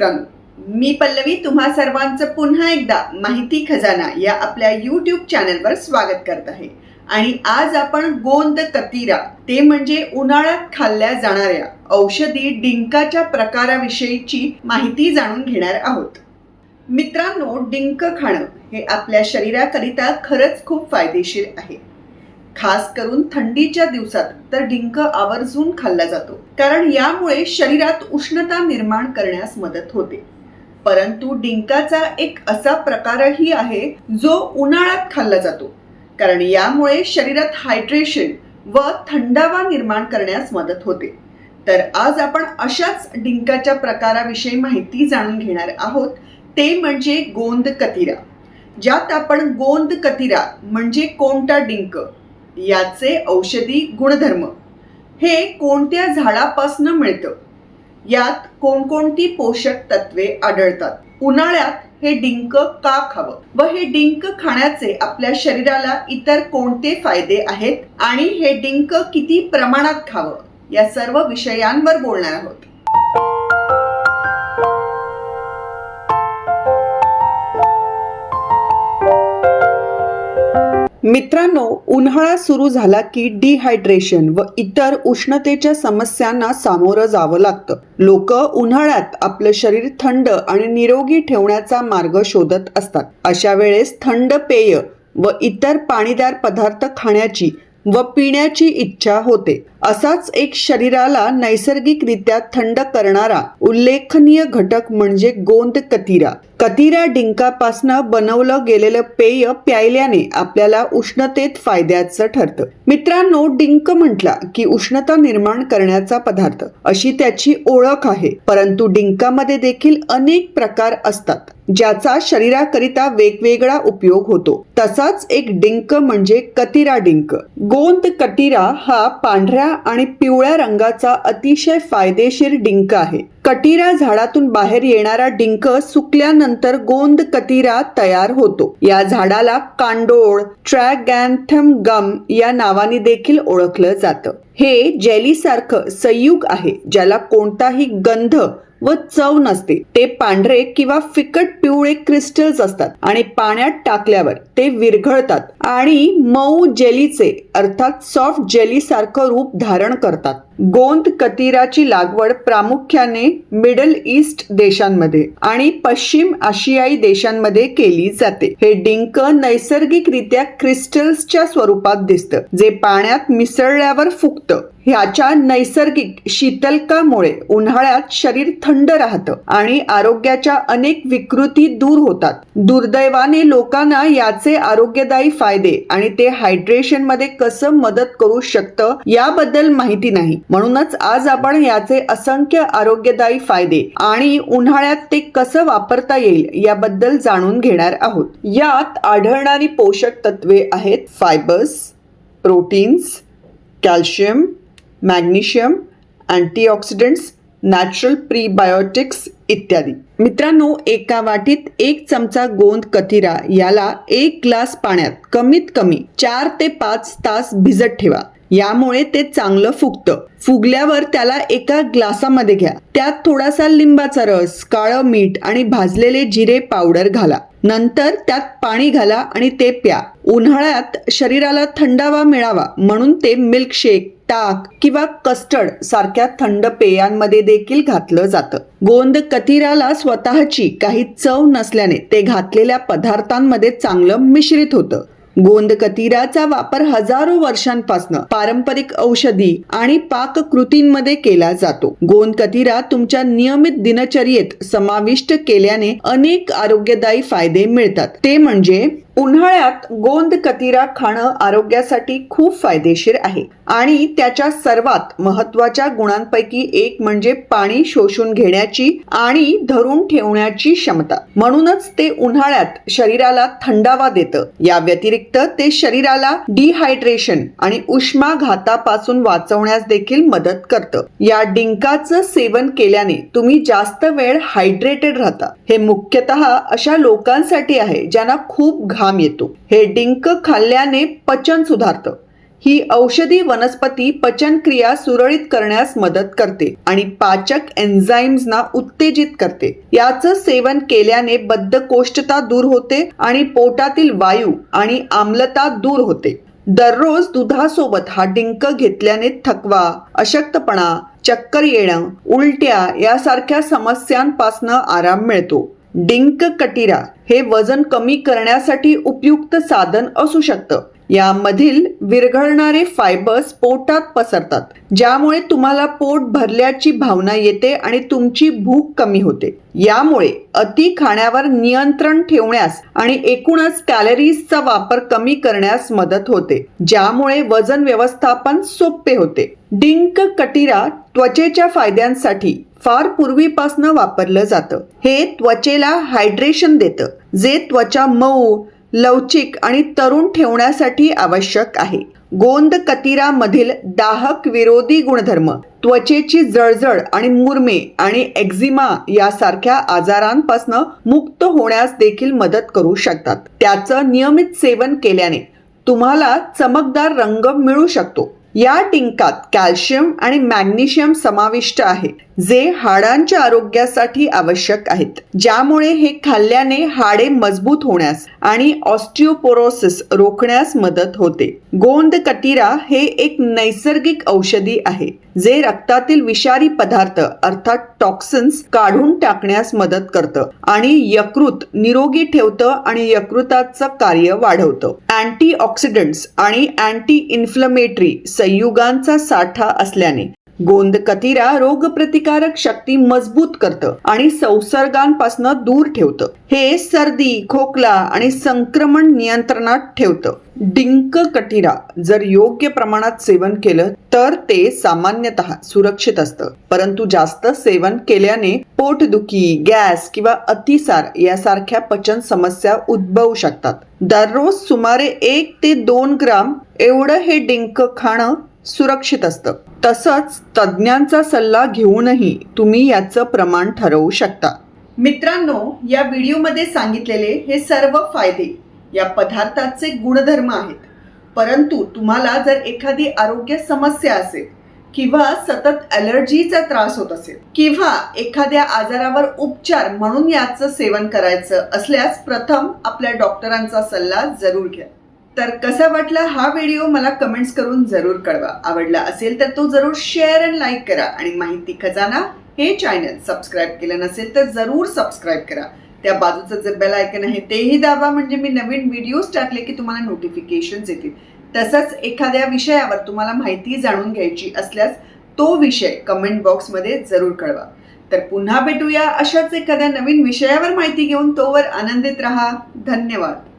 मित्रांनो मी पल्लवी तुम्हा सर्वांचं पुन्हा एकदा माहिती खजाना या आपल्या यूट्यूब चॅनलवर स्वागत करत आहे. आणि आज आपण गोंद कतिरा ते म्हणजे उन्हाळ्यात खाल्ल्या जाणाऱ्या औषधी डिंकाच्या प्रकाराविषयीची माहिती जाणून घेणार आहोत. मित्रांनो डिंक खाणं हे आपल्या शरीराकरिता खरंच खूप फायदेशीर आहे. खास करून थंडीच्या दिवसात तर डिंक आवर्जून खाल्ला जातो. कारण यामुळे शरीरात उष्णता निर्माण करण्यास मदत होते. परंतु डिंकाचा एक असा प्रकारही आहे जो उन्हाळ्यात खाल्ला जातो. कारण यामुळे शरीरात हायड्रेशन व थंडावा निर्माण करण्यास मदत होते. तर आज आपण अशाच डिंकाच्या प्रकाराविषयी माहिती जाणून घेणार आहोत. ते म्हणजे गोंद कतिरा. ज्यात आपण गोंद कतिरा म्हणजे कोणता डिंक याचे औषधी गुणधर्म. हे कोणत्या झाडापासून मिळतं? यात कोणकोणती पोषक तत्वे आढळतात? उन्हाळ्यात हे डिंक का खावं? व हे डिंक खाण्याचे आपल्या शरीराला इतर कोणते फायदे आहेत? आणि हे डिंक किती प्रमाणात खावं? या सर्व विषयांवर बोलणार आहोत. मित्रांनो उन्हाळा सुरू झाला की डिहायड्रेशन व इतर उष्णतेच्या समस्यांना सामोरं जावं लागतं. लोक उन्हाळ्यात आपलं शरीर थंड आणि निरोगी ठेवण्याचा मार्ग शोधत असतात. अशा वेळेस थंड पेय व इतर पाणीदार पदार्थ खाण्याची व पिण्याची इच्छा होते. असाच एक शरीराला नैसर्गिकरित्या थंड करणारा उल्लेखनीय घटक म्हणजे गोंद कतिरा. कतिरा डिंकापासनं बनवलं गेलेलं पेय प्यायल्याने आपल्याला उष्णतेत फायद्याचं ठरतं. मित्रांनो डिंक म्हटला की उष्णता निर्माण करण्याचा पदार्थ. अशी त्याची ओळख आहे. परंतु डिंकामध्ये देखील अनेक प्रकार असतात ज्याचा शरीराकरिता वेगवेगळा उपयोग होतो. तसाच एक डिंक म्हणजे कतिरा डिंक. गोंद कतिरा हा पांढऱ्या आणि पिवळ्या रंगाचा अतिशय फायदेशीर डिंक आहे. कटिरा झाडातून बाहेर येणारा डिंक सुकल्यानंतर गोंद कतिरा तयार होतो. या झाडाला कांडोळ ट्रॅगॅन्थम गम या नावाने देखील ओळखलं जातं. हे जेलीसारखं संयुग आहे ज्याला कोणताही गंध व चव नसते. ते पांढरे किंवा फिकट पिवळे क्रिस्टल्स असतात आणि पाण्यात टाकल्यावर ते विरघळतात. आणि मऊ जेलीचे अर्थात सॉफ्ट जेली सारखं रूप धारण करतात. गोंद कतिराची लागवड प्रामुख्याने मिडल ईस्ट देशांमध्ये आणि पश्चिम आशियाई देशांमध्ये केली जाते. हे डिंक नैसर्गिकरित्या क्रिस्टल्सच्या स्वरूपात दिसतं जे पाण्यात मिसळल्यावर फुगतं. ह्याच्या नैसर्गिक शीतलकामुळे उन्हाळ्यात शरीर थंड राहतं आणि आरोग्याच्या अनेक विकृती दूर होतात. दुर्दैवाने लोकांना याचे आरोग्यदायी फायदे फायदे आणि ते हायड्रेशनमध्ये कसं मदत करू शकतं याबद्दल माहिती नाही. म्हणूनच आज आपण याचे असंख्य आरोग्यदायी फायदे आणि उन्हाळ्यात ते कसं वापरता येईल याबद्दल जाणून घेणार आहोत. यात आढळणारी पोषक तत्वे आहेत fibres proteins calcium magnesium antioxidants natural prebiotics इत्यादी. मित्रांनो एका वाटीत एक चमचा गोंद कथिरा याला एक ग्लास पाण्यात कमीत कमी चार ते पाच तास भिजत ठेवा. यामुळे ते चांगलं फुगतं. फुगल्यावर त्याला एका ग्लासामध्ये घ्या. त्यात थोडासा लिंबाचा रस काळं मीठ आणि भाजलेले जिरे पावडर घाला. नंतर त्यात पाणी घाला आणि ते प्या. उन्हाळ्यात शरीराला थंडावा मिळावा म्हणून ते मिल्कशेक ताक किंवा कस्टर्ड सारख्या थंड पेयांमध्ये देखील घातलं जातं. गोंद कथिराला स्वतःची काही चव नसल्याने ते घातलेल्या पदार्थांमध्ये चांगलं मिश्रित होतं. गोंदकतिराचा वापर हजारो वर्षांपासून पारंपरिक औषधी आणि पाककृतींमध्ये केला जातो. गोंदकतिरा तुमच्या नियमित दिनचर्येत समाविष्ट केल्याने अनेक आरोग्यदायी फायदे मिळतात. ते म्हणजे उन्हाळ्यात गोंद कतिरा खाणं आरोग्यासाठी खूप फायदेशीर आहे. आणि त्याच्या सर्वात महत्त्वाच्या गुणांपैकी एक म्हणजे पाणी शोषून घेण्याची आणि धरून ठेवण्याची क्षमता. म्हणूनच ते उन्हाळ्यात शरीराला थंडावा देतं. या व्यतिरिक्त ते शरीराला डिहायड्रेशन आणि उष्माघातापासून वाचवण्यास देखील मदत करतं. या डिंकाचं सेवन केल्याने तुम्ही जास्त वेळ हायड्रेटेड राहता. हे मुख्यतः अशा लोकांसाठी आहे ज्यांना खूप घाम येतो. हे डिंक खाल्ल्याने पचन सुधारतं. ही औषधी वनस्पती पचनक्रिया सुरळीत करण्यास मदत करते आणि पाचक एन्झाईम्सना उत्तेजित करते. याचं सेवन केल्याने बद्धकोष्ठता दूर होते आणि पोटातील वायू आणि आम्लता दूर होते. दररोज दुधासोबत हा डिंक घेतल्याने थकवा अशक्तपणा चक्कर येणं उलट्या यासारख्या समस्यांपासून आराम मिळतो. डिंक कटिरा हे वजन कमी करण्यासाठी उपयुक्त साधन असू शकतं. यामधील विरघळणारे फायबर्स पोटात पसरतात ज्यामुळे तुम्हाला पोट भरल्याची भावना येते आणि तुमची भूक कमी होते. यामुळे अति खाण्यावर नियंत्रण ठेवण्यास आणि एकूणच कॅलरीजचा वापर कमी करण्यास मदत होते ज्यामुळे वजन व्यवस्थापन सोपे होते. डिंक कटिरा त्वचेच्या फायद्यांसाठी फार पूर्वीपासनं वापरलं जातं. हे त्वचेला हायड्रेशन देतं जे त्वचा मऊ लवचिक आणि तरुण ठेवण्यासाठी आवश्यक आहे. गोंद कतिरामधील दाहक विरोधी गुणधर्म त्वचेची जळजळ आणि मुरमे आणि एक्झिमा यासारख्या आजारांपासून मुक्त होण्यास देखील मदत करू शकतात. त्याचं नियमित सेवन केल्याने तुम्हाला चमकदार रंग मिळू शकतो. या टिंकात कॅल्शियम आणि मॅग्नेशियम समाविष्ट आहे जे हाडांच्या आरोग्यासाठी आवश्यक आहेत. ज्यामुळे हे खाल्ल्याने हाडे मजबूत होण्यास आणि ऑस्टिओपोरोसिस रोखण्यास मदत होते. गोंद कटिरा हे एक नैसर्गिक औषधी आहे. जे रक्तातील विषारी पदार्थ अर्थात टॉक्सिन्स काढून टाकण्यास मदत करतं आणि यकृत निरोगी ठेवतं आणि यकृताचं कार्य वाढवतं. अँटी ऑक्सिडंट्स आणि अँटी इन्फ्लमेटरी संयुगांचा साठा असल्याने गोंद कतिरा रोगप्रतिकारक शक्ती मजबूत करतं आणि संसर्गांपासून दूर ठेवतं. हे सर्दी खोकला आणि संक्रमण नियंत्रणात ठेवतं. डिंक कटिरा जर योग्य प्रमाणात सेवन केलं तर ते सामान्यतः सुरक्षित असतं. परंतु जास्त सेवन केल्याने पोटदुखी गॅस किंवा अतिसार यासारख्या पचन समस्या उद्भवू शकतात. दररोज सुमारे एक ते दोन ग्राम एवढं हे डिंक खाणं सुरक्षित असतं. तसंच तज्ज्ञांचा सल्ला घेऊनही तुम्ही याचं प्रमाण ठरवू शकता. मित्रांनो या व्हिडिओमध्ये सांगितलेले हे सर्व फायदे या पदार्थाचे गुणधर्म आहेत. परंतु तुम्हाला जर एखादी आरोग्य समस्या असेल किंवा सतत ॲलर्जीचा त्रास होत असेल किंवा एखाद्या आजारावर उपचार म्हणून याचं सेवन करायचं असल्यास प्रथम आपल्या डॉक्टरांचा सल्ला जरूर घ्या. तर कसा वाटला हा व्हिडिओ मला कमेंट्स करून जरूर कळवा. आवडला असेल तर तो जरूर शेअर अँड लाईक करा. आणि माहिती खजाना हे चॅनल सबस्क्राईब केलं नसेल तर जरूर सबस्क्राईब करा. त्या बाजूचं जे बेल आयकन आहे तेही दाबा. म्हणजे मी नवीन व्हिडिओज टाकले की तुम्हाला नोटिफिकेशन्स येतील. तसंच एखाद्या विषयावर तुम्हाला माहिती जाणून घ्यायची असल्यास तो विषय कमेंट बॉक्समध्ये जरूर कळवा. तर पुन्हा भेटूया अशाच एखाद्या नवीन विषयावर माहिती घेऊन. तोवर आनंदित राहा. धन्यवाद.